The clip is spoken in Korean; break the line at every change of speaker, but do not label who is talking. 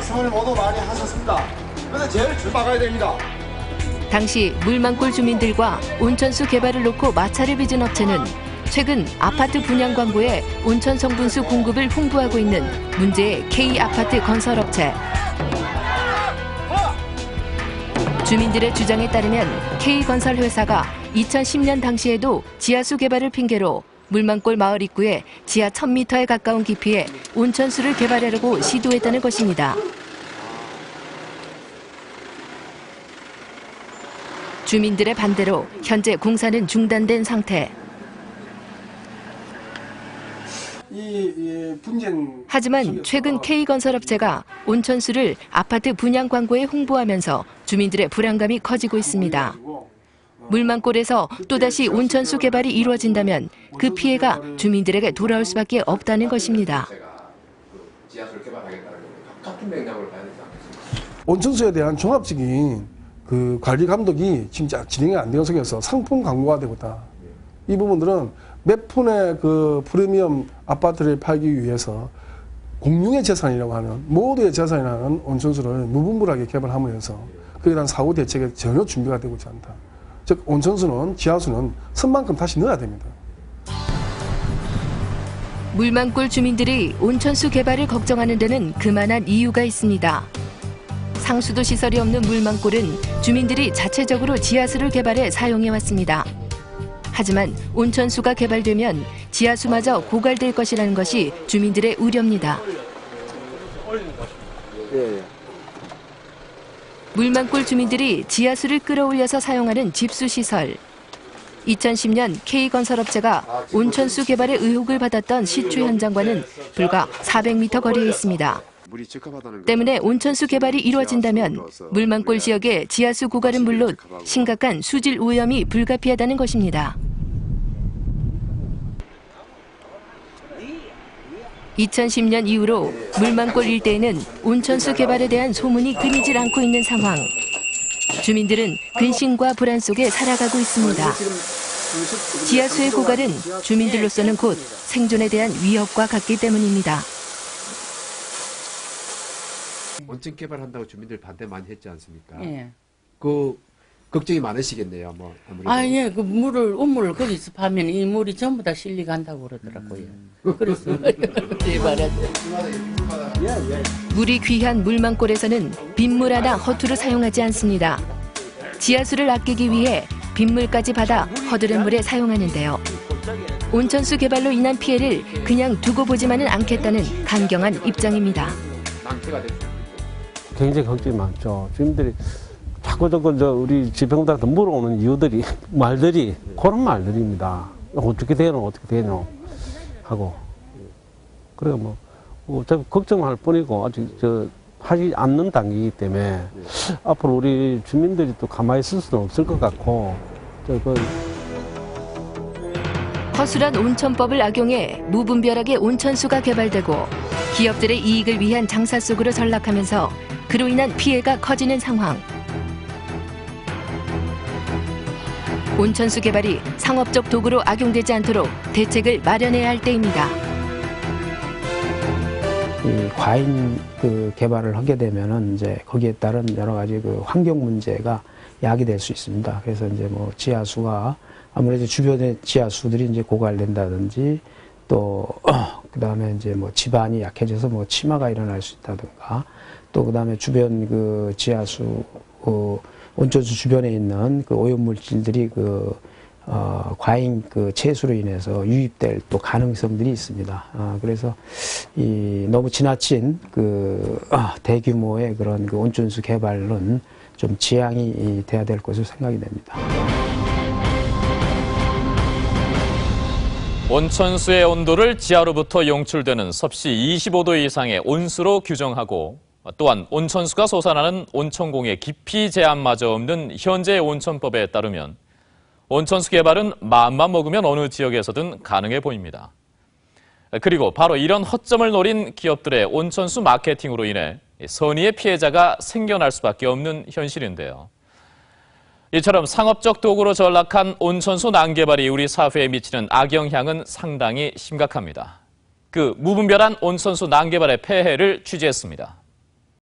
말씀을 모두 많이 하셨습니다. 그런데 제일 줄 막아야 됩니다.
당시 물만골 주민들과 온천수 개발을 놓고 마찰을 빚은 업체는 최근 아파트 분양 광고에 온천 성분수 공급을 홍보하고 있는 문제의 K 아파트 건설업체. 주민들의 주장에 따르면 K 건설 회사가 2010년 당시에도 지하수 개발을 핑계로 물만골 마을 입구에 지하 1000m에 가까운 깊이에 온천수를 개발하려고 시도했다는 것입니다. 주민들의 반대로 현재 공사는 중단된 상태. 하지만 최근 K건설업체가 온천수를 아파트 분양 광고에 홍보하면서 주민들의 불안감이 커지고 있습니다. 물만골에서 또다시 온천수 개발이 이루어진다면 그 피해가 주민들에게 돌아올 수밖에 없다는 것입니다.
온천수에 대한 종합적인 그 관리 감독이 진짜 진행이 안 되는 속에서 상품 광고가 되고 있다. 이 부분들은 몇 푼의 그 프리미엄 아파트를 팔기 위해서 공용의 재산이라고 하는 모두의 재산이라는 온천수를 무분별하게 개발하면서 그에 대한 사후 대책에 전혀 준비가 되고 있지 않다. 즉 온천수는 지하수는 쓴 만큼 다시 넣어야 됩니다.
물만골 주민들이 온천수 개발을 걱정하는 데는 그만한 이유가 있습니다. 상수도 시설이 없는 물만골은 주민들이 자체적으로 지하수를 개발해 사용해 왔습니다. 하지만 온천수가 개발되면 지하수마저 고갈될 것이라는 것이 주민들의 우려입니다. 물만골 주민들이 지하수를 끌어올려서 사용하는 집수 시설. 2010년 K건설업체가 온천수 개발의 의혹을 받았던 시추 현장과는 불과 400m 거리에 있습니다. 때문에 온천수 개발이 이루어진다면 물만골 지역의 지하수 고갈은 물론 심각한 수질 오염이 불가피하다는 것입니다. 2010년 이후로 물만골 일대에는 온천수 개발에 대한 소문이 끊이질 않고 있는 상황. 주민들은 근심과 불안 속에 살아가고 있습니다. 지하수의 고갈은 주민들로서는 곧 생존에 대한 위협과 같기 때문입니다.
온천 개발한다고 주민들 반대 많이 했지 않습니까?
예.
그 걱정이 많으시겠네요. 뭐 아무래도.
아, 예, 그 물을, 우물을 거기서 파면 이 물이 전부 다 실리 간다고 그러더라고요. 그래서, 예, 말하죠.
물이 귀한 물만골에서는 빗물 하나 허투루 사용하지 않습니다. 지하수를 아끼기 위해 빗물까지 받아 허드렛 물에 사용하는데요. 온천수 개발로 인한 피해를 그냥 두고 보지만은 않겠다는 강경한 입장입니다.
낭패가.
굉장히 걱정이 많죠. 주민들이 자꾸 자꾸 저 우리 지평들한테 물어오는 이유들이 말들이 그런 말들입니다. 어떻게 되노 어떻게 되노 하고 그래 뭐 어차피 걱정할 뿐이고 아직 저 하지 않는 단계이기 때문에 앞으로 우리 주민들이 또 가만히 있을 수는 없을 것 같고 저그
허술한 온천법을 악용해 무분별하게 온천수가 개발되고 기업들의 이익을 위한 장사 속으로 전락하면서 그로 인한 피해가 커지는 상황. 온천수 개발이 상업적 도구로 악용되지 않도록 대책을 마련해야 할 때입니다.
이 과잉 그 개발을 하게 되면은 이제 거기에 따른 여러 가지 그 환경 문제가 야기될 수 있습니다. 그래서 이제 뭐 지하수가 아무래도 주변의 지하수들이 이제 고갈된다든지 또 그다음에 이제 뭐 집안이 약해져서 뭐 치마가 일어날 수 있다든가 또 그다음에 주변 그 지하수 어, 온천수 주변에 있는 그 오염 물질들이 그 어, 과잉 그 채수로 인해서 유입될 또 가능성들이 있습니다. 아, 그래서 이 너무 지나친 그 아, 대규모의 그런 그 온천수 개발은 좀 지양이 이 돼야 될 것으로 생각이 됩니다.
온천수의 온도를 지하로부터 용출되는 섭씨 25도 이상의 온수로 규정하고 또한 온천수가 솟아나는 온천공의 깊이 제한마저 없는 현재의 온천법에 따르면 온천수 개발은 마음만 먹으면 어느 지역에서든 가능해 보입니다. 그리고 바로 이런 허점을 노린 기업들의 온천수 마케팅으로 인해 선의의 피해자가 생겨날 수밖에 없는 현실인데요. 이처럼 상업적 도구로 전락한 온천수 난개발이 우리 사회에 미치는 악영향은 상당히 심각합니다. 그 무분별한 온천수 난개발의 폐해를 취재했습니다.